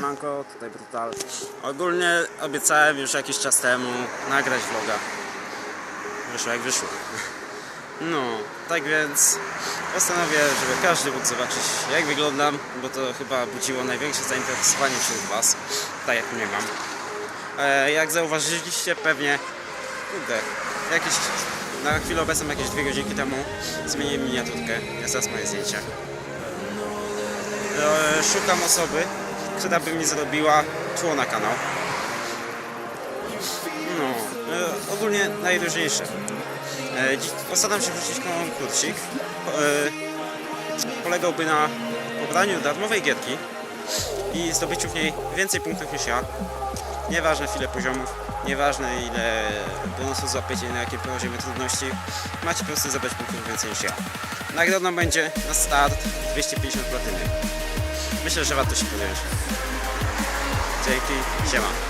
Manko, tutaj Brutal. Ogólnie obiecałem już jakiś czas temu nagrać vloga. Wyszło jak wyszło. No, tak więc postanowię, żeby każdy mógł zobaczyć jak wyglądam, bo to chyba budziło największe zainteresowanie wśród Was, tak jak mnie mam. E, jak zauważyliście pewnie, kurde, jakieś, na chwilę obecną jakieś dwie godzinki temu zmieniłem miniaturkę, jest teraz moje zdjęcie. E, szukam osoby, która by mi zrobiła tło na kanał. No, e, ogólnie najróżniejsze. E, Postaram się wrzucić konkursik. E, polegałby na pobraniu darmowej gierki i zdobyciu w niej więcej punktów niż ja. Nieważne ile poziomów, nieważne ile bonusów złapiecie, na jakim poziomie trudności, macie po prostu zabrać punktów więcej niż ja. Nagrodą będzie na start 250 platyny myślę, że warto się podjąć. Dzięki, siema.